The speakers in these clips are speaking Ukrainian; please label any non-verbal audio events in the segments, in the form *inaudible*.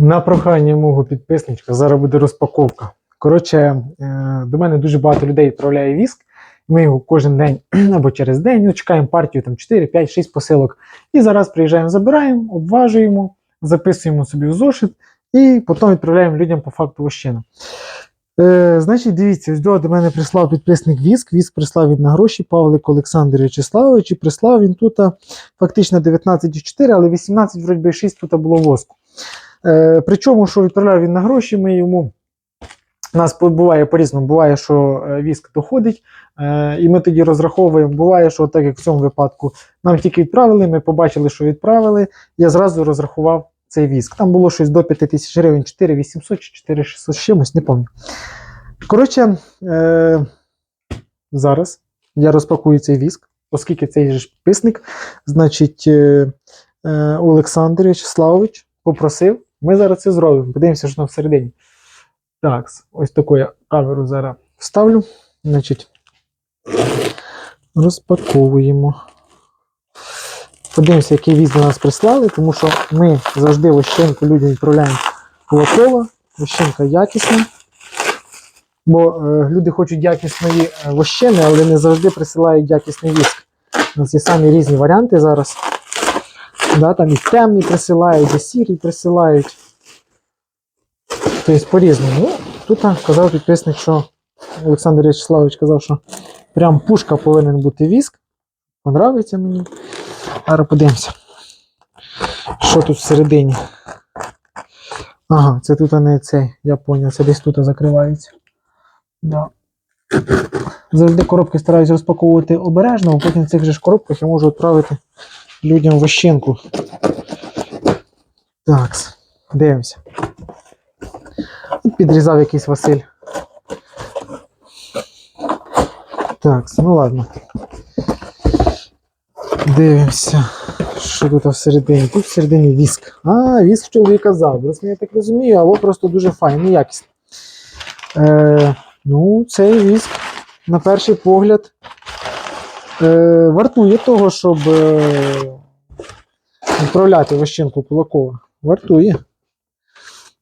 На прохання мого підписничка зараз буде розпаковка. Коротше, е, до мене дуже багато людей відправляє віск. Ми його кожен день *clears throat* або через день ну, чекаємо партію там 4, 5, 6 посилок. І зараз приїжджаємо, забираємо, обважуємо, записуємо собі в зошит і потім відправляємо людям по факту вощину. Е, значить, дивіться, ось до мене прислав підписник Віск. Віск прислав він на гроші Павлик Олександр Вячеславович. І прислав він тут фактично 19,4, але 18, вроді би 6 тут було воску. Е, причому, що відправляв він на гроші, ми йому. У нас буває по-різному, буває, що е, віск доходить, е, і ми тоді розраховуємо. Буває, що так як в цьому випадку нам тільки відправили, ми побачили, що відправили. Я зразу розрахував цей віск. Там було щось до 5 тисяч гривень, 4 800 чи 4 600 з чимось, не пам'ятаю. Коротше, е, зараз я розпакую цей віск, оскільки цей ж підписник, значить, е, е, Олександр Вячеславович попросив. Ми зараз це зробимо. Подивимося, що там всередині. Так, ось таку я камеру зараз вставлю. Значить, розпаковуємо. Подивимося, який віз до нас прислали, тому що ми завжди вощенку людям відправляємо Кулакова. Вощенка якісна. Бо е, люди хочуть якісної е, вощини, але не завжди присилають якісний віск. У нас є самі різні варіанти зараз. Да, там і темний присилають, і сірий присилають. Тобто по-різному. Ну, тут казав підписник, що Олександр Вячеславович казав, що прям пушка повинен бути віск. Понравиться мені. Зараз подивимося. Що тут всередині? Ага, це тут не цей, я поняв, це десь тут закривається. Да. Завжди коробки стараюсь розпаковувати обережно, а потім в цих же коробках я можу відправити людям вощенку. Так, дивимося. Підрізав якийсь Василь. Так, ну ладно. Дивимося, що тут всередині. Тут всередині віск. А, віск чоловіка заброс, я так розумію, або просто дуже файний, якісний. Е, ну, цей віск, на перший погляд, е, вартує того, щоб е, відправляти вощинку Кулакова. Вартує.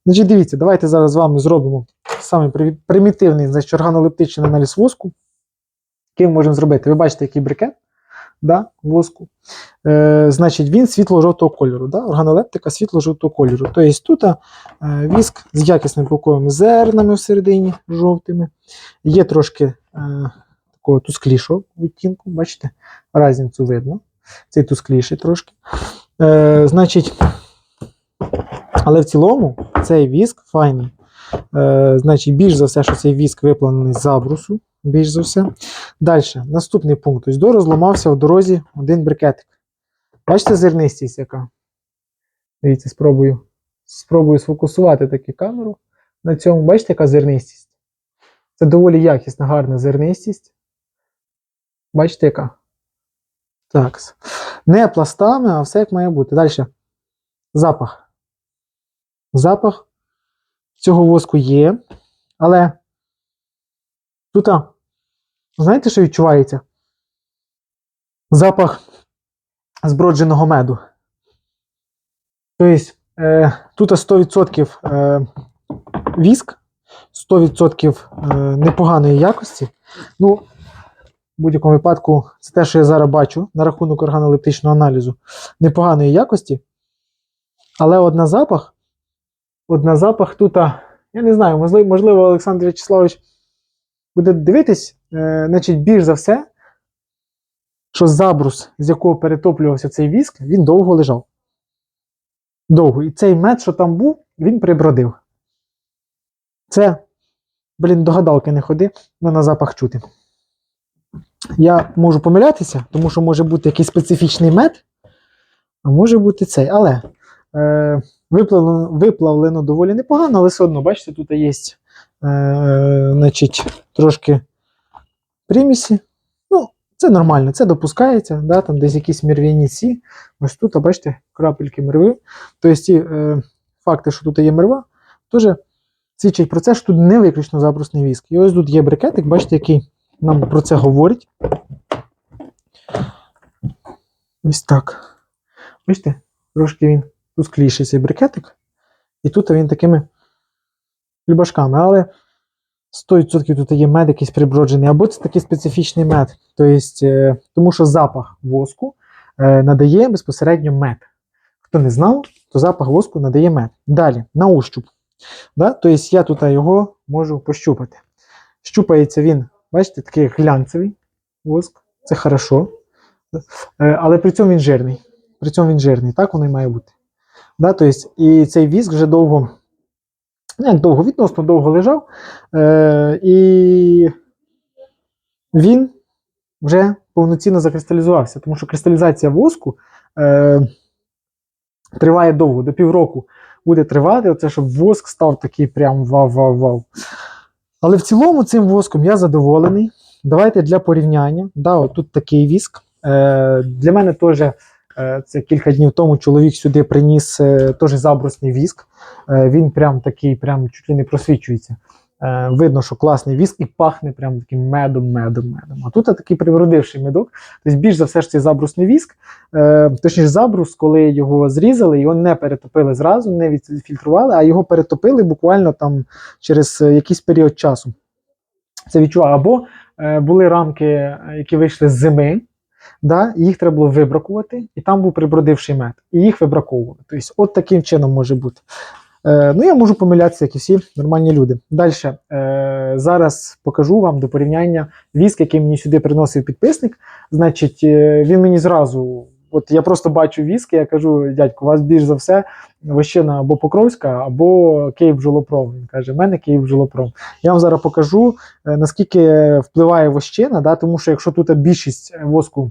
Значить, дивіться, давайте зараз з вами зробимо самий примітивний значить, органолептичний аналіз воску. Який ми можемо зробити? Ви бачите, який брикет да, воску. Е, значить, він світло-жовтого кольору. Да? Органолептика світло-жовтого кольору. Тобто тут е, віск з якісним білковими зернами всередині жовтими. Є трошки е, такого тусклішого відтінку, бачите, разницю видно. Цей тускліший трошки. Е, значить, але в цілому цей віск файний. Е, значить, більш за все, що цей віск випланений з забрусу. Більш за все. Далі, наступний пункт. До розламався в дорозі один брикетик. Бачите зернистість яка? Дивіться, спробую. Спробую сфокусувати таку камеру на цьому. Бачите, яка зернистість? Це доволі якісна, гарна зернистість. Бачите, яка? Так. Не пластами, а все як має бути. Далі. Запах. Запах цього воску є. Але тут, знаєте, що відчувається? Запах збродженого меду. Тобто, е, тут 100% е, віск, 100% е, непоганої якості. Ну, в будь-якому випадку, це те, що я зараз бачу на рахунок органолептичного аналізу непоганої якості. Але от на запах, от на запах тут, я не знаю, можливо, Олександр Вячеславович буде дивитись, е, значить, більш за все, що забрус, з якого перетоплювався цей віск, він довго лежав. Довго. І цей мед, що там був, він прибродив. Це, блін, до не ходи, але на запах чути. Я можу помилятися, тому що може бути якийсь специфічний мед, а може бути цей. Але е, виплавлено, виплавлено доволі непогано, але все одно, бачите, тут є е, значить, трошки примісі. Ну, це нормально, це допускається, да, там десь якісь мірвяні ці. Ось тут, а бачите, крапельки мерви. Тобто ті е, факти, що тут є мерва, теж свідчать про це, що тут не виключно забрусний віск. І ось тут є брикетик, бачите, який нам про це говорить. Ось так. Бачите, трошки він тускліший цей брикетик. І тут він такими любашками. Але 100% тут є мед якийсь приброджений, або це такий специфічний мед. Тобто, е, тому що запах воску е, надає безпосередньо мед. Хто не знав, то запах воску надає мед. Далі, на ощуп. Да? Тобто я тут його можу пощупати. Щупається він, бачите, такий глянцевий воск. Це хорошо. Е, Але при цьому він жирний. При цьому він жирний, так воно і має бути. Да? Тобто, і цей віск вже довго, ну довго, відносно довго лежав. Е, і він вже повноцінно закристалізувався, тому що кристалізація воску е, триває довго, до півроку буде тривати, оце, щоб воск став такий прям вау-вау-вау. Але в цілому цим воском я задоволений. Давайте для порівняння. Да, от тут такий віск. Е, для мене теж е, це кілька днів тому чоловік сюди приніс е, теж забрусний віск. Е, він прям такий, прям чуть ли не просвічується. Е, видно, що класний віск і пахне прям таким медом, медом, медом. А тут такий природивший медок. Тобто, більш за все ж цей забрусний віск, е, точніше, забрус, коли його зрізали, його не перетопили зразу, не відфільтрували, а його перетопили буквально там через е, якийсь період часу. Це відчував. Або були рамки, які вийшли з зими, да, їх треба було вибракувати, і там був прибродивший мед. І їх вибраковували. Тобто, от таким чином може бути. Е, ну, я можу помилятися, як і всі нормальні люди. Далі, е, зараз покажу вам до порівняння віск, який мені сюди приносив підписник. Значить, е, він мені зразу. От я просто бачу віск, я кажу, дядько, у вас більш за все вощина або Покровська, або Київ бджолопром. Він каже, в мене Київ бджолопром. Я вам зараз покажу, наскільки впливає вощина, да, тому що якщо тут більшість воску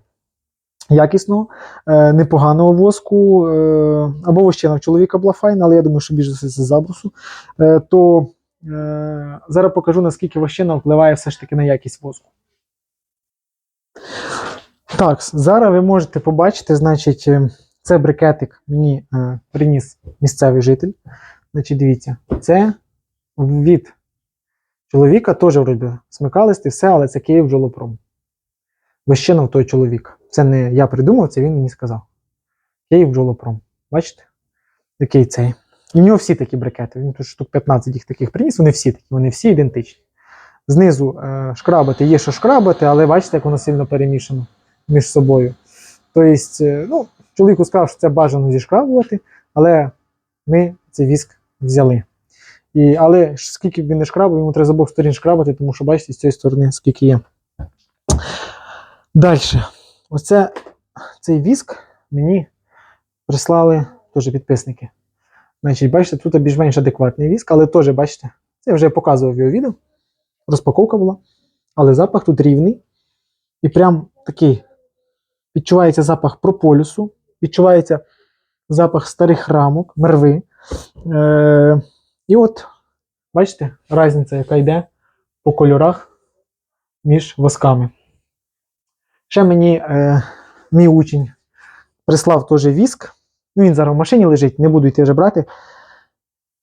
якісного, е, непоганого воску, е, або вощина в чоловіка була файна, але я думаю, що більше це забрусу, е, то зараз покажу, наскільки вощина впливає все ж таки на якість воску. Так, зараз ви можете побачити, значить, це брикетик мені приніс місцевий житель. Значить, дивіться, це від чоловіка теж вроді смикалисти, все, але це Київ бджолопром. Вощина в той чоловік. Це не я придумав, це він мені сказав. Київ бджолопром. Бачите? Який цей. І в нього всі такі брикети. Він тут штук 15 їх таких приніс, вони всі такі, вони всі ідентичні. Знизу е, шкрабати є що шкрабати, але бачите, як воно сильно перемішано між собою. Тобто, е, ну, чоловіку сказав, що це бажано зішкрабувати, але ми цей віск взяли. І, але скільки він не шкрабав, йому треба з обох сторін шкрабати, тому що бачите, з цієї сторони скільки є. Далі. Оце цей віск мені прислали теж підписники. Значить, бачите, тут більш-менш адекватний віск, але теж, бачите, це я вже показував його відео. Розпаковка була. Але запах тут рівний. І прям такий відчувається запах прополісу, відчувається запах старих рамок, мерви. Е, і от, бачите, різниця, яка йде по кольорах між восками. Ще мені е, мій учень прислав теж віск. Ну, він зараз в машині лежить, не буду йти вже брати.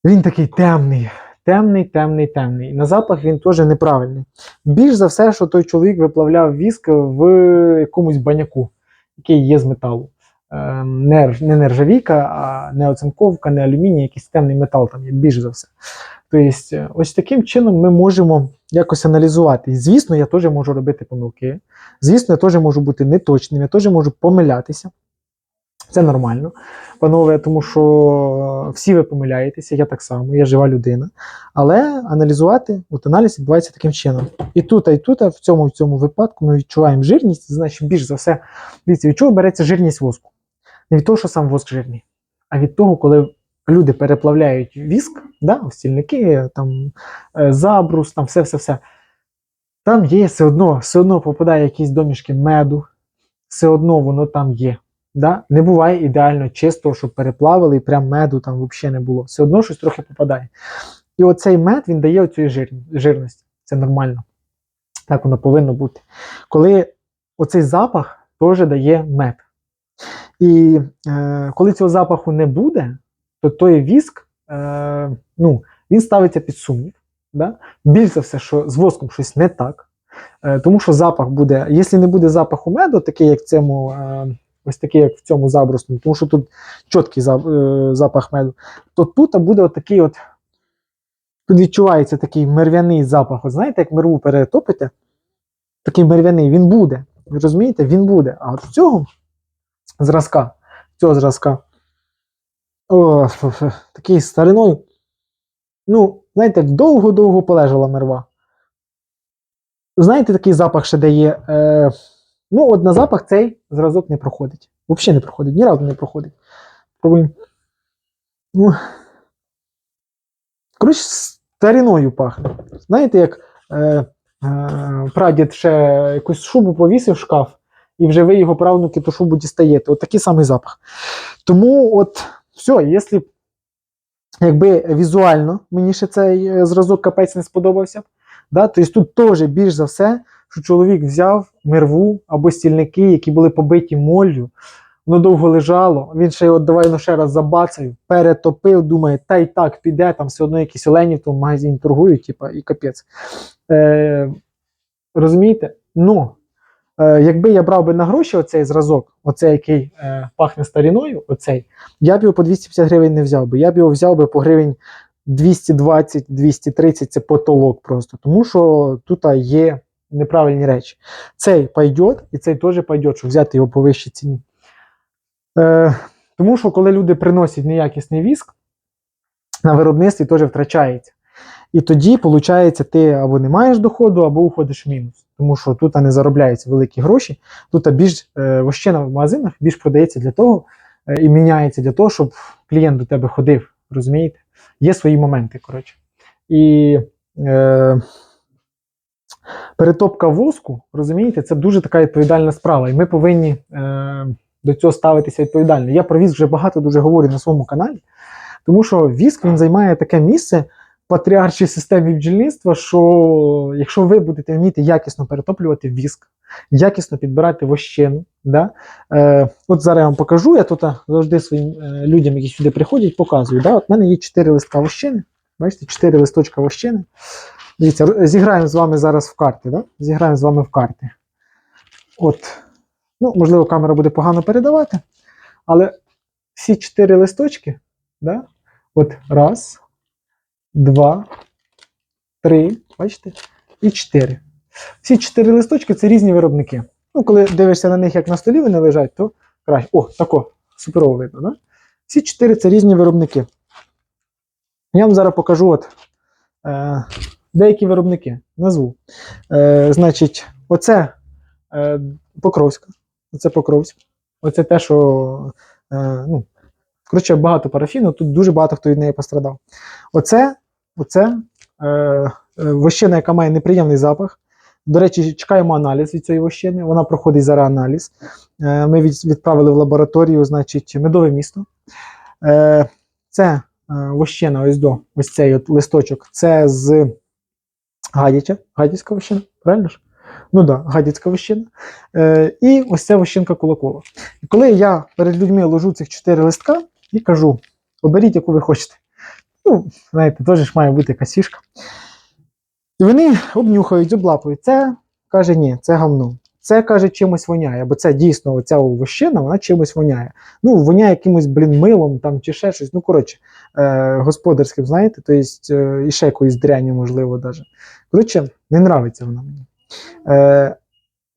Він такий темний, темний, темний, темний. На запах він теж неправильний. Більш за все, що той чоловік виплавляв віск в якомусь баняку, який є з металу. Е, не, не нержавійка, а не оцинковка, не алюміній, якийсь темний метал там є, більш за все. Тобто, ось таким чином ми можемо якось аналізувати. І, звісно, я теж можу робити помилки. Звісно, я теж можу бути неточним, я теж можу помилятися. Це нормально, панове, тому що всі ви помиляєтеся, я так само, я жива людина. Але аналізувати, от аналіз відбувається таким чином. І тут, і тут, в цьому в цьому випадку ми відчуваємо жирність, значить, більш за все, від чого береться жирність воску? Не від того, що сам воск жирний, а від того, коли люди переплавляють віск, да, стільники, там, е, забрус, там все-все-все. Там є все одно, все одно попадає якісь домішки меду, все одно воно там є. Да? Не буває ідеально чисто, щоб переплавили і прям меду там взагалі не було. Все одно щось трохи попадає. І оцей мед він дає оцю жир... жирність. Це нормально. Так воно повинно бути. Коли оцей запах теж дає мед. І е, коли цього запаху не буде, то той віск е, ну, він ставиться під сумнів. Да? Більш за все, що з воском щось не так. Е, тому що запах буде, якщо не буде запаху меду, такий, як в цьому. Е, ось такий, як в цьому забруску, тому що тут чіткий за- е, запах меду, то тут буде отакий от. Тут відчувається такий мерв'яний запах. От знаєте, як мерву перетопите, такий мерв'яний, він буде. Ви розумієте, він буде. А от в цього зразка, цього зразка, о, такий стариною. Ну, знаєте, довго-довго полежала мерва. Знаєте, такий запах ще дає. Е, ну, от на запах цей зразок не проходить. Взагалі не проходить, ні разу не проходить. Пробуємо. Ну, коротше, стариною пахне. Знаєте, як е, е, прадід ще якусь шубу повісив в шкаф, і вже ви його правнуки ту шубу дістаєте. От такий самий запах. Тому, от, все, якщо якби візуально мені ще цей е, зразок капець не сподобався, да, тобто тут теж більш за все, що чоловік взяв мерву або стільники, які були побиті моллю, воно довго лежало, він ще його давай ну, ще раз забацаю, перетопив, думає, та й так піде, там все одно якісь олені в тому магазині торгують, типа, і капець. Е, розумієте? Ну, е, якби я брав би на гроші оцей зразок, оцей, який е, пахне старіною, оцей, я б його по 250 гривень не взяв би. Я б його взяв би по гривень 220-230 це потолок просто. Тому що тут є неправильні речі. Цей пойдет, і цей теж пойдет, щоб взяти його по вищій ціні. Е, тому що коли люди приносять неякісний віск, на виробництві теж втрачається. І тоді, виходить, ти або не маєш доходу, або уходиш в мінус. Тому що тут не заробляються великі гроші. Тут більш е, вощина в магазинах більш продається для того е, і міняється для того, щоб клієнт до тебе ходив. Розумієте? Є свої моменти, коротше. І е, перетопка воску, розумієте, це дуже така відповідальна справа. І ми повинні е, до цього ставитися відповідально. Я про віск вже багато дуже говорю на своєму каналі, тому що віск він займає таке місце патріаршій системі бджільництва, що якщо ви будете вміти якісно перетоплювати віск, якісно підбирати вощину, да? е, от зараз я вам покажу, я тут завжди своїм е, людям, які сюди приходять, показую. Да? От в мене є 4 листка вощини. Бачите, 4 листочка вощини. Дивіться, зіграємо з вами зараз в карти. Да? Зіграємо з вами в карти. От. Ну, можливо, камера буде погано передавати, але всі 4 листочки, да? от раз, два, три, бачите, і чотири. Всі 4 листочки це різні виробники. Ну, коли дивишся на них, як на столі вони лежать, то краще. О, тако, суперово видно, да? Всі 4 це різні виробники. Я вам зараз покажу от, е, деякі виробники. Назву. Е, значить, оце е, Покровська. Оце Покровськ. Оце те, що. Е, ну, коротше, багато парафіну, тут дуже багато хто від неї пострадав. Оце, оце е, е, вощина, яка має неприємний запах. До речі, чекаємо аналіз від цієї вощини. Вона проходить зараз аналіз. Е, ми від, відправили в лабораторію, значить, медове місто. Е, це е, вощина, ось до, ось цей от листочок. Це з Гадяча, Гадяцька вощина, правильно ж? Ну так, да, Гадяцька вощина. Е, і ось ця вощинка кулакова. І коли я перед людьми ложу цих чотири листка і кажу: оберіть, яку ви хочете. Ну, знаєте, теж ж має бути якась фішка. І вони обнюхають, облапують. Це каже, ні, це гавно. Це каже, чимось воняє, бо це дійсно оця вощина, вона чимось воняє. Ну, воняє якимось, блін, милом там чи ще щось. Ну, коротше, е, господарським, знаєте, то есть, е, і ще якоюсь дрянню, можливо, даже. Коротше, не нравиться вона мені. Е,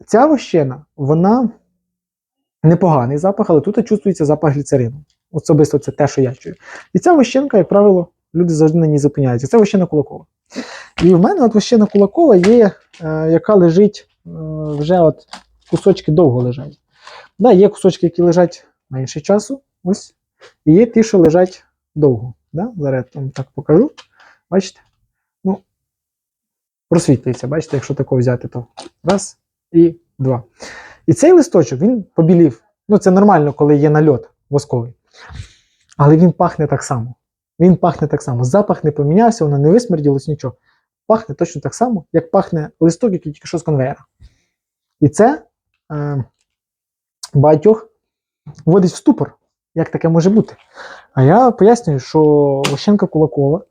ця вощина, вона непоганий запах, але тут чувствується запах гліцерину. Особисто це те, що я чую. І ця вощинка, як правило, люди завжди на ній зупиняються. Це вощина кулакова. І в мене от вощина кулакова є, е, яка лежить е, вже от кусочки довго лежать. Да, є кусочки, які лежать менше часу, ось, і є ті, що лежать довго. Да? Зараз вам так покажу. Бачите? Ну, просвітлюється, бачите, якщо тако взяти, то раз і два. І цей листочок він побілів. Ну, це нормально, коли є нальот восковий. Але він пахне так само. Він пахне так само. Запах не помінявся, воно не висмерділось нічого. Пахне точно так само, як пахне листок, який тільки що з конвейера. І це е, багатьох вводить в ступор, як таке може бути. А я пояснюю, що Вощенка Кулакова,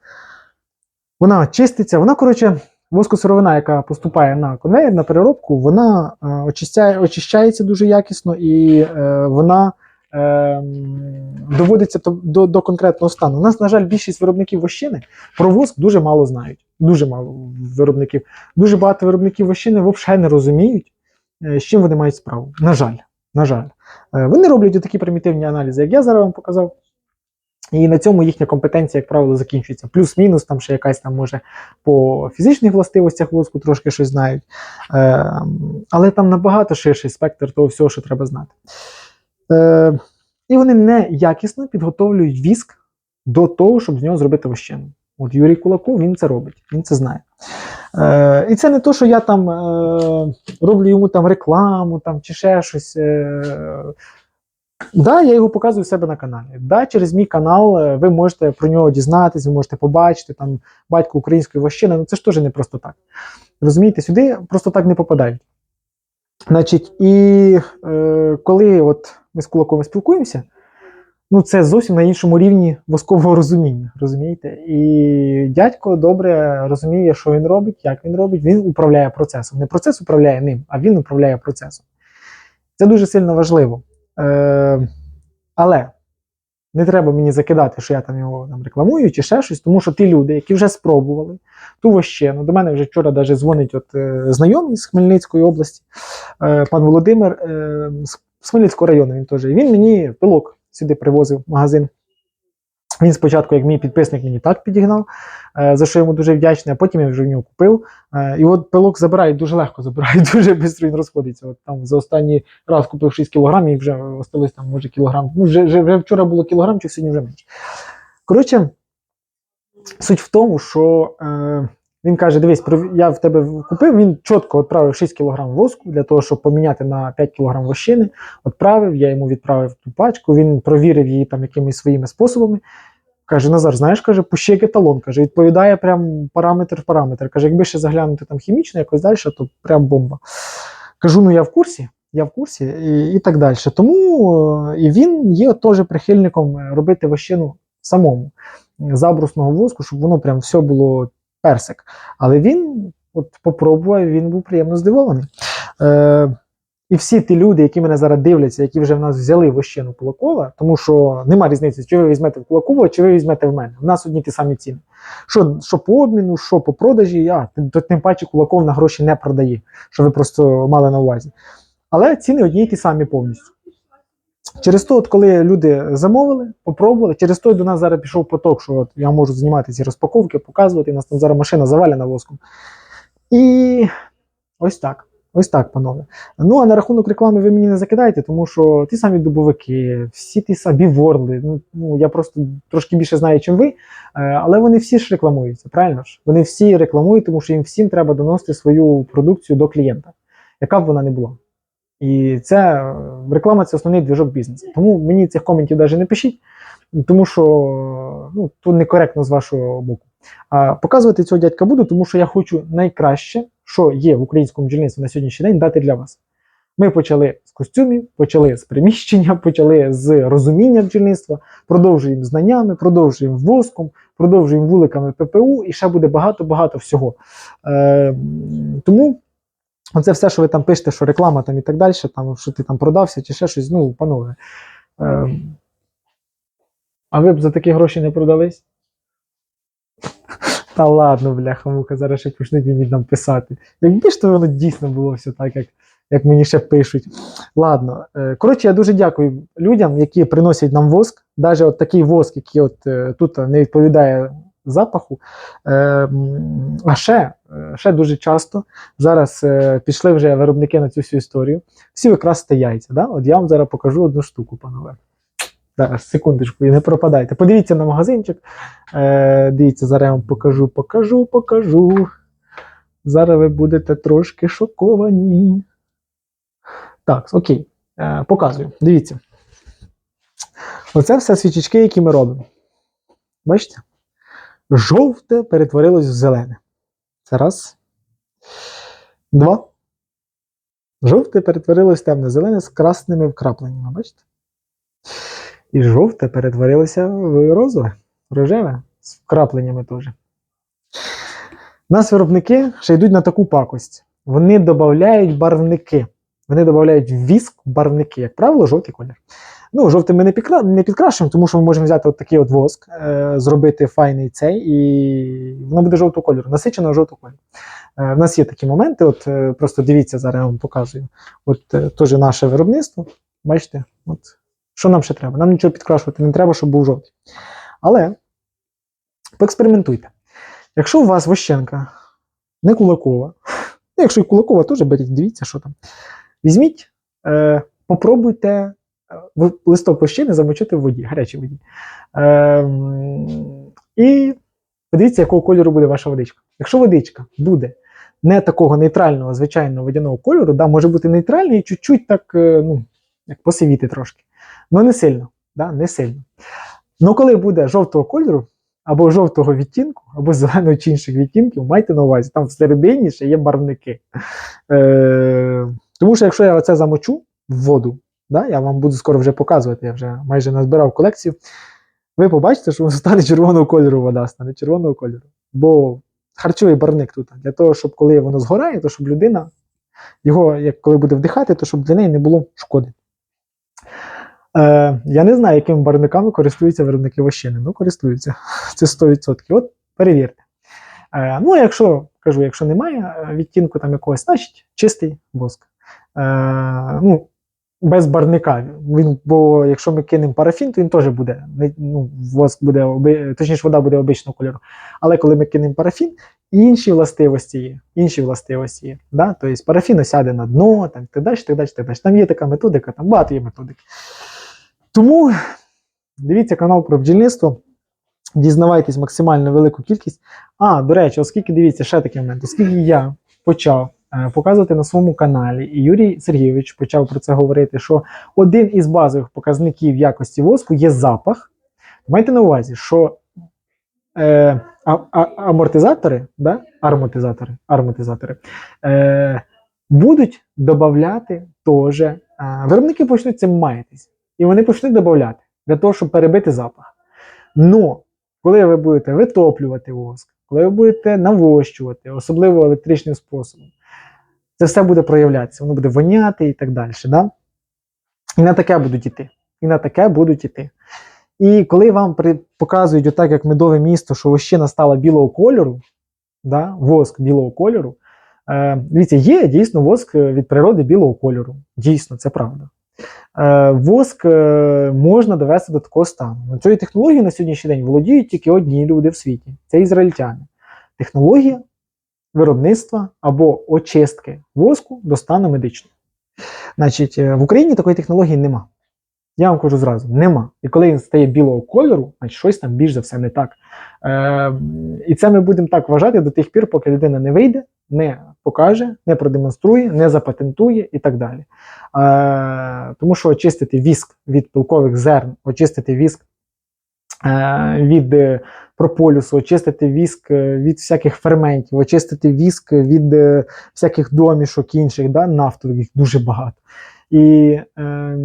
вона чиститься, вона, коротше, воскосировина, яка поступає на конвейер, на переробку, вона е, очищає, очищається дуже якісно і е, вона доводиться до, до, до конкретного стану. У нас, на жаль, більшість виробників вощини про воск дуже мало знають. Дуже мало виробників. Дуже багато виробників вощини взагалі не розуміють, е, з чим вони мають справу. На жаль, на жаль. Е, Вони роблять такі примітивні аналізи, як я зараз вам показав. І на цьому їхня компетенція, як правило, закінчується. Плюс-мінус, там ще якась там може по фізичних властивостях воску трошки щось знають. Е, але там набагато ширший спектр того всього, що треба знати. Е, і вони неякісно підготовлюють віск до того, щоб з нього зробити вощину. От Юрій Кулаков він це робить, він це знає. Е, і це не то, що я там е, роблю йому там рекламу там, чи ще щось. Е, Да, я його показую в себе на каналі. Да, через мій канал е, ви можете про нього дізнатись, ви можете побачити там батько української вощини. Ну це ж теж не просто так. Розумієте, сюди просто так не попадають. Значить, і е, коли от ми з кулаком спілкуємося, ну це зовсім на іншому рівні воскового розуміння. Розумієте? І дядько добре розуміє, що він робить, як він робить. Він управляє процесом. Не процес управляє ним, а він управляє процесом. Це дуже сильно важливо. Е, але не треба мені закидати, що я там його там, рекламую чи ще щось, тому що ті люди, які вже спробували ту вощену, до мене вже вчора навіть дзвонить от, е, знайомий з Хмельницької області, е, пан Володимир е, з Хмельницького району він теж. Він мені пилок сюди привозив в магазин. Він спочатку, як мій підписник, мені так підігнав, е, за що йому дуже вдячний, а потім я вже в нього купив. Е, І от пилок забирають дуже легко, забирають, *laughs* дуже швидко він розходиться. От там за останній раз купив 6 кг і вже осталось там, може, кілограм. Ну, вже, вже, вчора було кілограмчик, сьогодні вже менше. Коротше, суть в тому, що е, він каже: дивись, я в тебе купив, він чітко відправив 6 кг воску для того, щоб поміняти на 5 кг вощини. Відправив, я йому відправив ту пачку, він провірив її там якимись своїми способами. Каже, Назар, знаєш, каже, пущи як еталон, каже, відповідає прям параметр в параметр. Каже, якби ще заглянути там хімічно якось далі, то прям бомба. Кажу, ну я в курсі, я в курсі, і, і так далі. Тому е, і він є теж прихильником е, робити вощину самому е, забрусного воску, щоб воно прям все було персик. Але він от попробував, він був приємно здивований. Е, і всі ті люди, які мене зараз дивляться, які вже в нас взяли вощину Кулакова, тому що нема різниці, чи ви візьмете в Кулакова, чи ви візьмете в мене. У нас одні ті самі ціни. Що, що по обміну, що по продажі, а тим паче Кулаков на гроші не продає, що ви просто мали на увазі. Але ціни одні й ті самі повністю. Через то, от коли люди замовили, попробували, через то до нас зараз пішов поток, що от я можу знімати ці розпаковки, показувати. У нас там зараз машина завалена воском. І ось так. Ось так, панове. Ну а на рахунок реклами ви мені не закидайте, тому що ті самі дубовики, всі ті самі ворли. Ну, ну я просто трошки більше знаю, чим ви. Е, але вони всі ж рекламуються, правильно ж? Вони всі рекламують, тому що їм всім треба доносити свою продукцію до клієнта, яка б вона не була. І це реклама це основний двіжок бізнесу. Тому мені цих коментів навіть не пишіть, тому що ну, тут некоректно з вашого боку. А показувати цього дядька буду, тому що я хочу найкраще, що є в українському бджільництві на сьогоднішній день, дати для вас. Ми почали з костюмів, почали з приміщення, почали з розуміння бджільництва, продовжуємо знаннями, продовжуємо воском, продовжуємо вуликами ППУ, і ще буде багато-багато всього. Е, тому оце все, що ви там пишете, що реклама там і так далі, там, що ти там продався чи ще щось, ну, панове. Е, а ви б за такі гроші не продались? Та ладно, бляха, муха, зараз ще почнуть мені там писати. Якби ж то воно дійсно було все так, як, як мені ще пишуть. Ладно. е, Коротше, я дуже дякую людям, які приносять нам воск. Навіть от такий воск, який от е, тут не відповідає запаху. Е, А ще, е, ще дуже часто зараз е, пішли вже виробники на цю всю історію. Всі викрасти яйця. Да? От я вам зараз покажу одну штуку, панове. Зараз, секундочку, і не пропадайте. Подивіться на магазинчик. Е, дивіться, зараз я вам покажу, покажу, покажу. Зараз ви будете трошки шоковані. Так, окей. Е, показую. Дивіться. Оце все свічечки, які ми робимо. Бачите? Жовте перетворилось в зелене. Це раз. Два. Жовте перетворилось в темне зелене з красними вкрапленнями. Бачите? І жовте перетворилося в розове, рожеве, з вкрапленнями теж. Нас виробники ще йдуть на таку пакость. Вони додають барвники. Вони додають віск барвники, як правило, жовтий колір. Ну, жовтим ми не, підкра... не підкрашуємо, тому що ми можемо взяти от такий от воск, е... зробити файний цей, і воно буде жовтого кольору, насиченого жовтого кольору. Е... У нас є такі моменти, от е... просто дивіться, зараз я вам показую. От е... теж наше виробництво. Бачите, от що нам ще треба? Нам нічого підкрашувати не треба, щоб був жовтий. Але поекспериментуйте. Якщо у вас вощенка не кулакова, *laughs* якщо і кулакова, теж беріть, дивіться, що там. Візьміть, е, попробуйте в- листок вощини замочити в воді, гарячій воді. Е, і подивіться, якого кольору буде ваша водичка. Якщо водичка буде не такого нейтрального, звичайного водяного кольору, да, може бути нейтральний і чуть-чуть так, е, ну, як посивіти трошки. Ну не сильно, да, не сильно. Ну, коли буде жовтого кольору, або жовтого відтінку, або зеленого чи інших відтінків, майте на увазі, там всередині ще є барвники. Е, тому що якщо я оце замочу в воду, да, я вам буду скоро вже показувати, я вже майже назбирав колекцію, ви побачите, що воно стане червоного кольору вода, стане червоного кольору. Бо харчовий барвник тут. Для того, щоб коли воно згорає, то щоб людина його, як коли буде вдихати, то щоб для неї не було шкоди. Е, я не знаю, якими барвниками користуються виробники вощини. Ну, користуються. Це 100%. От перевірте. Е, ну, якщо кажу, якщо немає е, відтінку там якогось, значить чистий воск. Е, ну, без барвника. Він, бо якщо ми кинемо парафін, то він теж буде. Ну, воск буде точніше, вода буде обичного кольору. Але коли ми кинемо парафін, інші властивості є. Інші властивості є. Да? Тобто парафін осяде на дно, там, так далі, так далі, так далі. Там є така методика, там багато є методик. Тому дивіться канал про бджільництво, дізнавайтесь максимально велику кількість. А, до речі, оскільки дивіться, ще такий момент, оскільки я почав показувати на своєму каналі, і Юрій Сергійович почав про це говорити, що один із базових показників якості воску є запах. Майте на увазі, що е, а, а, амортизатори, да? армотизатори, армотизатори е, будуть додати теж. Е, виробники почнуть цим маятись. І вони почнуть додати для того, щоб перебити запах. Но коли ви будете витоплювати воск, коли ви будете навощувати, особливо електричним способом, це все буде проявлятися, воно буде воняти і так далі. Да? І на таке будуть іти. І на таке будуть іти. І коли вам при, показують, отак, як медове місто, що вощина стала білого кольору, да, воск білого кольору, е, дивіться, є дійсно воск від природи білого кольору. Дійсно, це правда. Е, воск е, можна довести до такого стану. На цією технологією на сьогоднішній день володіють тільки одні люди в світі це ізраїльтяни. Технологія виробництва або очистки воску до стану медичного. Значить, е, в Україні такої технології нема. Я вам кажу зразу, нема. І коли він стає білого кольору, значить щось там більш за все не так. Е, і це ми будемо так вважати до тих пір, поки людина не вийде, не покаже, не продемонструє, не запатентує і так далі. Е, тому що очистити віск від пилкових зерн, очистити віск від е, прополісу, очистити віск е, від всяких ферментів, очистити віск від е, всяких домішок інших, да, нафтових, їх дуже багато. І е,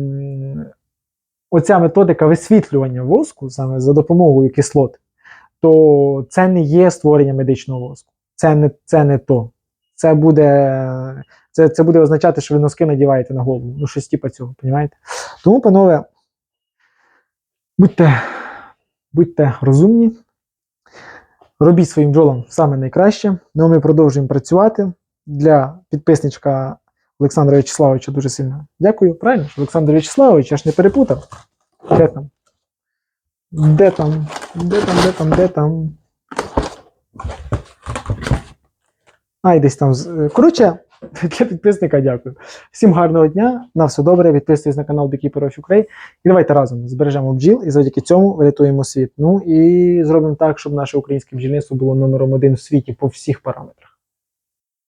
оця методика висвітлювання воску саме за допомогою кислот, то це не є створення медичного воску. Це не, це не то. Це буде, це, це буде означати, що ви носки надіваєте на голову. Ну, щось типу цього, розумієте? Тому, панове, будьте, будьте розумні, робіть своїм бджолам саме найкраще. Ну, а ми продовжуємо працювати. Для підписничка Олександра Вячеславовича дуже сильно дякую. Правильно? Олександр Вячеславович, я ж не перепутав. Де там? Де там? Де там, де там, де там? Ай, десь там. е, Коротше, для підписника дякую. Всім гарного дня, на все добре. Підписуйтесь на канал Beekeeper of. І давайте разом збережемо бджіл і завдяки цьому врятуємо світ. Ну і зробимо так, щоб наше українське бджільництво було номером один в світі по всіх параметрах.